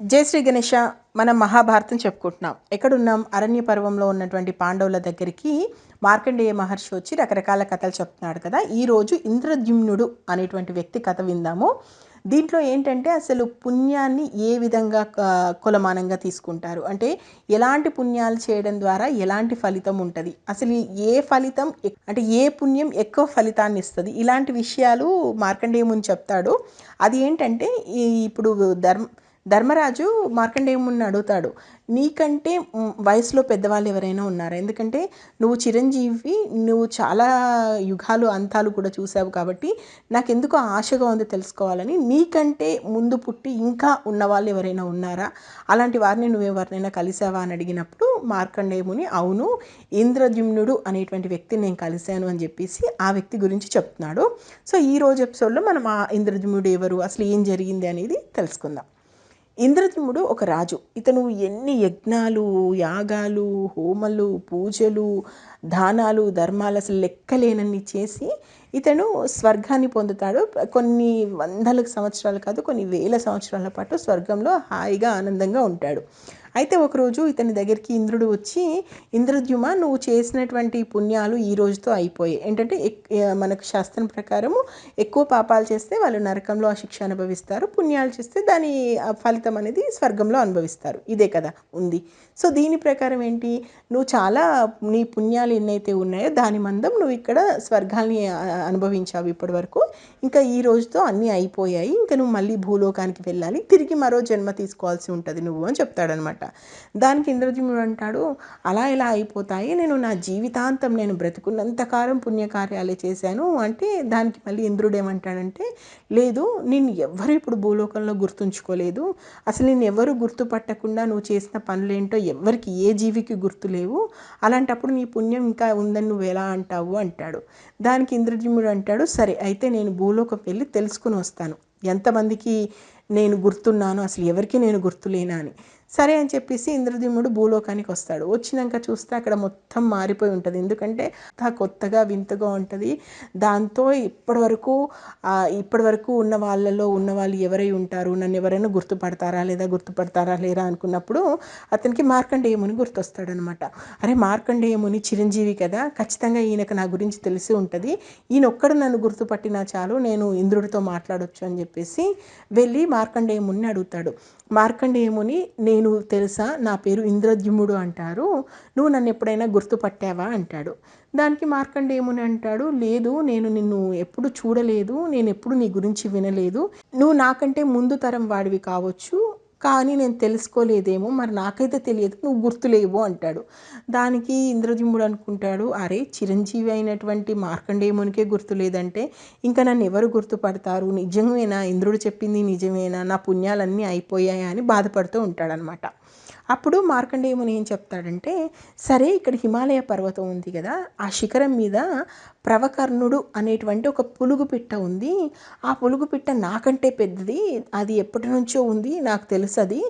జై శ్రీ గణేష మనం మహాభారతం చెప్పుకుంటున్నాం. ఎక్కడున్నాం? అరణ్య పర్వంలో ఉన్నటువంటి పాండవుల దగ్గరికి మార్కండేయ మహర్షి వచ్చి రకరకాల కథలు చెప్తున్నాడు కదా. ఈరోజు ఇంద్రద్యుమ్నుడు అనేటువంటి వ్యక్తి కథ విందాము. దీంట్లో ఏంటంటే అసలు పుణ్యాన్ని ఏ విధంగా కులమానంగా కొలమానంగా తీసుకుంటారు? అంటే ఎలాంటి పుణ్యాలు చేయడం ద్వారా ఎలాంటి ఫలితం ఉంటుంది? అసలు ఏ ఫలితం అంటే ఏ పుణ్యం ఎక్కువ ఫలితాన్ని ఇస్తుంది? ఇలాంటి విషయాలు మార్కండేయముని చెప్తాడు. అది ఏంటంటే ఈ ఇప్పుడు ధర్మ ధర్మరాజు మార్కండేయముని అడుగుతాడు నీకంటే వయసులో పెద్దవాళ్ళు ఎవరైనా ఉన్నారా? ఎందుకంటే నువ్వు చిరంజీవి నువ్వు చాలా యుగాలు అంతాలు కూడా చూసావు కాబట్టి నాకెందుకో ఆశగా ఉంది తెలుసుకోవాలని. నీకంటే ముందు పుట్టి ఇంకా ఉన్నవాళ్ళు ఎవరైనా ఉన్నారా? అలాంటి వారిని నువ్వు ఎవరినైనా కలిసావా? అని అడిగినప్పుడు మార్కండేయముని అవును ఇంద్రజుమ్నుడు అనేటువంటి వ్యక్తిని నేను కలిశాను అని చెప్పేసి ఆ వ్యక్తి గురించి చెప్తున్నాడు. సో ఈ రోజు ఎపిసోడ్లో మనం ఆ ఇంద్రజుమ్నుడు ఎవరు అసలు ఏం జరిగింది అనేది తెలుసుకుందాం. ఇంద్రద్యుమ్నుడు ఒక రాజు. ఇతను ఎన్ని యజ్ఞాలు యాగాలు హోమలు పూజలు దానాలు ధర్మాలు అసలు లెక్కలేనన్ని చేసి ఇతను స్వర్గాన్ని పొందుతాడు. కొన్ని వందల సంవత్సరాలు కాదు కొన్ని వేల సంవత్సరాల పాటు స్వర్గంలో హాయిగా ఆనందంగా ఉంటాడు. అయితే ఒకరోజు ఇతని దగ్గరికి ఇంద్రుడు వచ్చి ఇంద్రద్యుమ నువ్వు చేసినటువంటి పుణ్యాలు ఈ రోజుతో అయిపోయాయి. ఏంటంటే ఎక్- మనకు శాస్త్రం ప్రకారము ఎక్కువ పాపాలు చేస్తే వాళ్ళు నరకంలో ఆ శిక్ష అనుభవిస్తారు. పుణ్యాలు చేస్తే దాని ఫలితం అనేది స్వర్గంలో అనుభవిస్తారు. ఇదే కదా ఉంది. సో దీని ప్రకారం ఏంటి? నువ్వు చాలా నీ పుణ్యాలు ఎన్నైతే ఉన్నాయో దాని మందం నువ్వు ఇక్కడ స్వర్గాల్ని అనుభవించావు ఇప్పటి వరకు ఇంకా ఈ రోజుతో అన్నీ అయిపోయాయి. ఇంకా నువ్వు మళ్ళీ భూలోకానికి వెళ్ళాలి. తిరిగి మరో జన్మ తీసుకోవాల్సి ఉంటుంది నువ్వు అని చెప్తాడనమాట. దానికి ఇంద్రజిముడు అంటాడు అలా ఇలా అయిపోతాయి. నేను నా జీవితాంతం నేను బ్రతుకున్నంత కాలం పుణ్యకార్యాలే చేశాను. అంటే దానికి మళ్ళీ ఇంద్రుడు ఏమంటాడంటే లేదు నేను ఎవ్వరు ఇప్పుడు భూలోకంలో గుర్తుంచుకోలేదు. అసలు నేను ఎవరు గుర్తుపట్టకుండా నువ్వు చేసిన పనులేంటో ఎవరికి ఏ జీవికి గుర్తు లేవు. అలాంటప్పుడు నీ పుణ్యం ఇంకా ఉందని నువ్వు ఎలా అంటావు? అంటాడు. దానికి ఇంద్రజిముడు అంటాడు సరే అయితే నేను భూలోకం వెళ్ళి తెలుసుకుని వస్తాను. ఎంతమందికి నేను గుర్తున్నాను అసలు ఎవరికి నేను గుర్తులేనా అని. సరే అని చెప్పేసి ఇంద్రజిముడు భూలోకానికి వస్తాడు. వచ్చినాక చూస్తే అక్కడ మొత్తం మారిపోయి ఉంటుంది. ఎందుకంటే అంతా కొత్తగా వింతగా ఉంటుంది. దాంతో ఇప్పటివరకు ఇప్పటివరకు ఉన్న వాళ్ళలో ఉన్న వాళ్ళు ఎవరై ఉంటారు? నన్ను ఎవరైనా గుర్తుపడతారా లేదా గుర్తుపడతారా లేరా అనుకున్నప్పుడు అతనికి మార్కండేయముని గుర్తొస్తాడనమాట. అరే మార్కండేయముని చిరంజీవి కదా? ఖచ్చితంగా ఈయనకు నా గురించి తెలిసి ఉంటుంది. ఈయన ఒక్కడు నన్ను గుర్తుపట్టినా చాలు నేను ఇంద్రుడితో మాట్లాడొచ్చు అని చెప్పేసి వెళ్ళి మార్కండేయముని అడుగుతాడు. మార్కండేయముని నేను తెలుసా? నా పేరు ఇంద్రద్యుముడు అంటారు. నువ్వు నన్ను ఎప్పుడైనా గుర్తుపట్టావా? అంటాడు. దానికి మార్కండేయముని అంటాడు. లేదు నేను నిన్ను ఎప్పుడు చూడలేదు. నేను ఎప్పుడు నీ గురించి వినలేదు. నువ్వు నాకంటే ముందు తరం వాడివి కావచ్చు. కానీ నేను తెలుసుకోలేదేమో మరి నాకైతే తెలియదు నువ్వు గుర్తులేవు అంటాడు. దానికి ఇంద్రజిమ్ముడు అనుకుంటాడు అరే చిరంజీవి అయినటువంటి మార్కండేయమునికే గుర్తులేదంటే ఇంకా నన్ను ఎవరు గుర్తుపడతారు? నిజమేనా? ఇంద్రుడు చెప్పింది నిజమేనా? నా పుణ్యాలన్నీ అయిపోయాయా? అని బాధపడుతూ ఉంటాడనమాట అప్పుడు మార్కండేయముని ఏం చెప్తాడంటే సరే ఇక్కడ హిమాలయ పర్వతం ఉంది కదా ఆ శిఖరం మీద ప్రవకర్ణుడు అనేటువంటి ఒక పులుగు పిట్ట ఉంది. ఆ పులుగు పిట్ట నాకంటే పెద్దది అది ఎప్పటి నుంచో ఉంది నాకు తెలుసు అది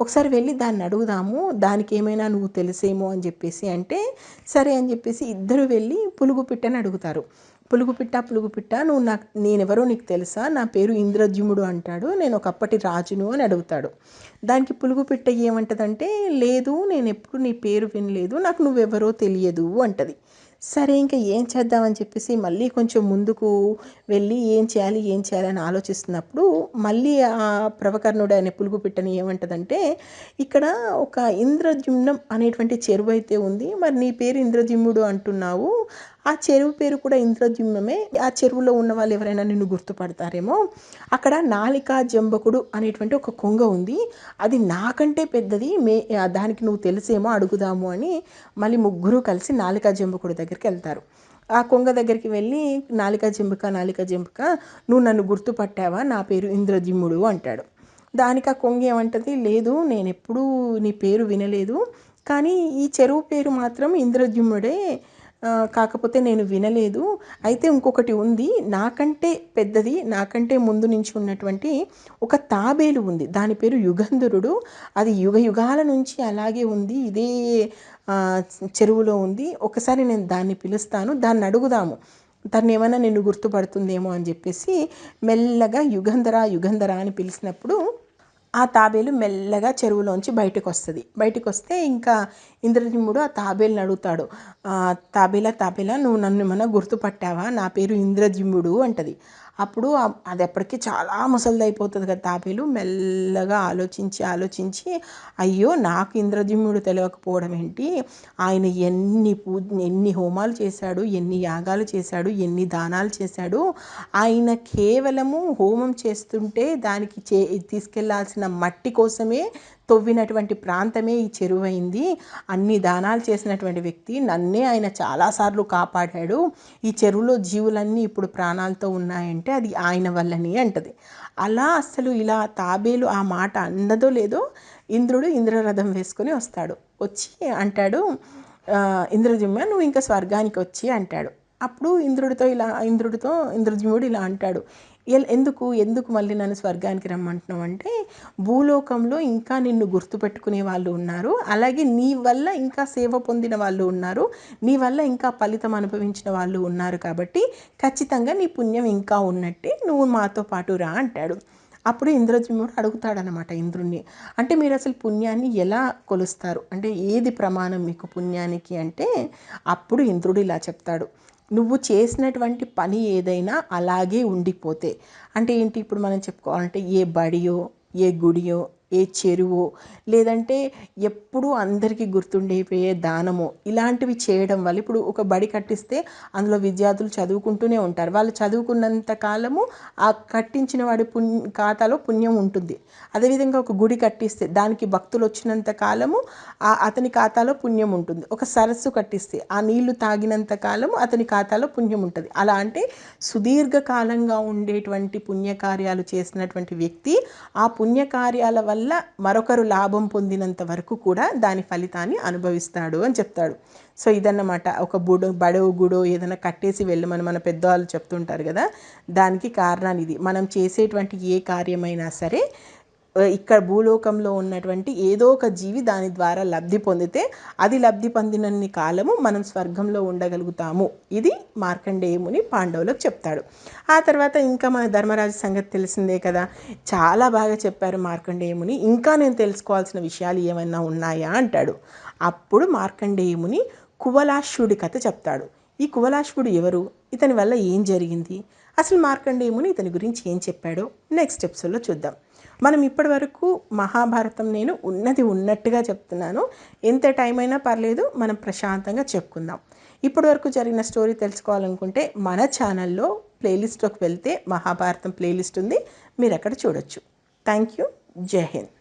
ఒకసారి వెళ్ళి దాన్ని అడుగుదాము దానికి ఏమైనా నువ్వు తెలిసేమో అని చెప్పేసి అంటే సరే అని చెప్పేసి ఇద్దరు వెళ్ళి పులుగు పిట్టని అడుగుతారు. పులుగు పిట్ట పులుగు పిట్ట నువ్వు నాకు నేనెవరో నీకు తెలుసా? నా పేరు ఇంద్రద్యుముడు అంటాడు. నేను ఒకప్పటి రాజును అని అడుగుతాడు. దానికి పులుగు పిట్ట ఏమంటదంటే లేదు నేను ఎప్పుడు నీ పేరు వినలేదు. నాకు నువ్వెవరో తెలియదు అంటది. సరే ఇంకా ఏం చేద్దామని చెప్పేసి మళ్ళీ కొంచెం ముందుకు వెళ్ళి ఏం చేయాలి ఏం చేయాలని ఆలోచిస్తున్నప్పుడు మళ్ళీ ఆ ప్రవకర్ణుడు అనే పులుగు పిట్టని ఏమంటదంటే ఇక్కడ ఒక ఇంద్రజుమ్నం అనేటువంటి చెరువు అయితే ఉంది. మరి నీ పేరు ఇంద్రజిమ్ముడు అంటున్నావు. ఆ చెరువు పేరు కూడా ఇంద్రజిమ్నమే. ఆ చెరువులో ఉన్న వాళ్ళు ఎవరైనా నిన్ను గుర్తుపడతారేమో. అక్కడ నాలికా జంబకుడు అనేటువంటి ఒక కొంగ ఉంది. అది నాకంటే పెద్దది. మే దానికి నువ్వు తెలిసేమో అడుగుదాము అని మళ్ళీ ముగ్గురు కలిసి నాలికా జంబకుడు దగ్గరికి వెళ్తారు. ఆ కొంగ దగ్గరికి వెళ్ళి నాలిక జంబుక నాలిక జంబుక నువ్వు నన్ను గుర్తుపట్టావా? నా పేరు ఇంద్రజిమ్ముడు అంటాడు. దానికి ఆ కొంగ ఏమంటది? లేదు నేను ఎప్పుడూ నీ పేరు వినలేదు. కానీ ఈ చెరువు పేరు మాత్రం ఇంద్రజిమ్ముడే కాకపోతే నేను వినలేదు. అయితే ఇంకొకటి ఉంది. నాకంటే పెద్దది నాకంటే ముందు నుంచి ఉన్నటువంటి ఒక తాబేలు ఉంది. దాని పేరు యుగంధరుడు. అది యుగ యుగాల నుంచి అలాగే ఉంది. ఇదే చెరువులో ఉంది. ఒకసారి నేను దాన్ని పిలుస్తాను. దాన్ని అడుగుదాము. తను ఏమైనా నిన్ను గుర్తుపడుతుందేమో అని చెప్పేసి మెల్లగా యుగంధరా యుగంధరా అని పిలిచినప్పుడు ఆ తాబేలు మెల్లగా చెరువులోంచి బయటకు వస్తుంది బయటకు వస్తే ఇంకా ఇంద్రజిమ్ముడు ఆ తాబేలుని అడుగుతాడు. "ఆ, తాబేలా తాబేలా నువ్వు నన్ను ఏమన్నా గుర్తుపట్టావా? నా పేరు ఇంద్రజిమ్ముడు అంటది. అప్పుడు అది ఎప్పటికీ చాలా ముసలిది అయిపోతుంది కదా తాబేలు మెల్లగా ఆలోచించి ఆలోచించి అయ్యో నాకు ఇంద్రజిమ్ముడు తెలియకపోవడం ఏంటి? ఆయన ఎన్ని పూ ఎన్ని హోమాలు చేశాడు ఎన్ని యాగాలు చేశాడు ఎన్ని దానాలు చేశాడు. ఆయన కేవలము హోమం చేస్తుంటే దానికి చే తీసుకెళ్ళాల్సిన మట్టి కోసమే తొవ్వినటువంటి ప్రాంతమే ఈ చెరువైంది. అన్ని దానాలు చేసినటువంటి వ్యక్తి నన్నే ఆయన చాలాసార్లు కాపాడాడు. ఈ చెరువులో జీవులన్నీ ఇప్పుడు ప్రాణాలతో ఉన్నాయంటే అంటే అది ఆయన వల్లని అంటది. అలా అసలు ఇలా తాబేలు ఆ మాట అన్నదో లేదో ఇంద్రుడు ఇంద్రరథం వేసుకొని వస్తాడు. వచ్చి అంటాడు "ఆ, ఇంద్రజిమ్మ నువ్వు ఇంకా స్వర్గానికి వచ్చి అంటాడు. అప్పుడు ఇంద్రుడితో ఇలా ఇంద్రుడితో ఇంద్రజిమ్ముడు ఇలా అంటాడు. ఎందుకు ఎందుకు మళ్ళీ నన్ను స్వర్గానికి రమ్మంటున్నావు అంటే భూలోకంలో ఇంకా నిన్ను గుర్తుపెట్టుకునే వాళ్ళు ఉన్నారు. అలాగే నీ వల్ల ఇంకా సేవ పొందిన వాళ్ళు ఉన్నారు. నీ వల్ల ఇంకా ఫలితం అనుభవించిన వాళ్ళు ఉన్నారు కాబట్టి ఖచ్చితంగా నీ పుణ్యం ఇంకా ఉన్నట్టే నువ్వు మాతో పాటు రా అంటాడు. అప్పుడు ఇంద్రజిముడు అడుగుతాడనమాట ఇంద్రుణ్ణి అంటే మీరు అసలు పుణ్యాన్ని ఎలా కొలుస్తారు? అంటే ఏది ప్రమాణం మీకు పుణ్యానికి అంటే అప్పుడు ఇంద్రుడు ఇలా చెప్తాడు. నువ్వు చేసినటువంటి పని ఏదైనా అలాగే ఉండిపోతే. అంటే ఏంటి? ఇప్పుడు మనం చెప్పుకోవాలంటే ఏ బడియో ఏ గుడియో ఏ చెరువో లేదంటే ఎప్పుడూ అందరికీ గుర్తుండిపోయే దానమో ఇలాంటివి చేయడం వల్ల ఇప్పుడు ఒక బడి కట్టిస్తే అందులో విద్యార్థులు చదువుకుంటూనే ఉంటారు. వాళ్ళు చదువుకున్నంత కాలము ఆ కట్టించిన వాడి పుణ్య ఖాతాలో పుణ్యం ఉంటుంది. అదేవిధంగా ఒక గుడి కట్టిస్తే దానికి భక్తులు వచ్చినంత కాలము ఆ అతని ఖాతాలో పుణ్యం ఉంటుంది. ఒక సరస్సు కట్టిస్తే ఆ నీళ్ళు తాగినంత కాలము అతని ఖాతాలో పుణ్యం ఉంటుంది. అలా అంటే సుదీర్ఘకాలంగా ఉండేటువంటి పుణ్యకార్యాలు చేసినటువంటి వ్యక్తి ఆ పుణ్యకార్యాల వల్ల మరొకరు లాభం పొందినంత వరకు కూడా దాని ఫలితాన్ని అనుభవిస్తాడు అని చెప్తాడు. సో ఇదన్నమాట. ఒక బుడో బడో గుడో ఏదైనా కట్టేసి వెళ్ళమని మన పెద్దవాళ్ళు చెప్తుంటారు కదా దానికి కారణాలు ఇది. మనం చేసేటువంటి ఏ కార్యమైనా సరే ఇక్కడ భూలోకంలో ఉన్నటువంటి ఏదో ఒక జీవి దాని ద్వారా లబ్ధి పొందితే అది లబ్ధి పొందినన్ని కాలము మనం స్వర్గంలో ఉండగలుగుతాము. ఇది మార్కండేయముని పాండవులకు చెప్తాడు. ఆ తర్వాత ఇంకా మన ధర్మరాజు సంగతి తెలిసిందే కదా. చాలా బాగా చెప్పారు మార్కండేయముని. ఇంకా నేను తెలుసుకోవాల్సిన విషయాలు ఏమైనా ఉన్నాయా అంటాడు. అప్పుడు మార్కండేయముని కువలాశ్వుడి కథ చెప్తాడు. ఈ కువలాశ్వుడు ఎవరు? ఇతని వల్ల ఏం జరిగింది? అసలు మార్కండేయముని ఇతని గురించి ఏం చెప్పాడో? నెక్స్ట్ ఎపిసోడ్లో చూద్దాం. మనం ఇప్పటి వరకు మహాభారతం నేను ఉన్నది ఉన్నట్టుగా చెప్తున్నాను. ఎంత టైం అయినా పర్లేదు మనం ప్రశాంతంగా చెప్పుకుందాం. ఇప్పటి వరకు జరిగిన స్టోరీ తెలుసుకోవాలనుకుంటే మన ఛానల్లో ప్లేలిస్ట్లోకి వెళ్తే మహాభారతం ప్లేలిస్ట్ ఉంది. మీరు అక్కడ చూడొచ్చు. థ్యాంక్ యూ జై హింద్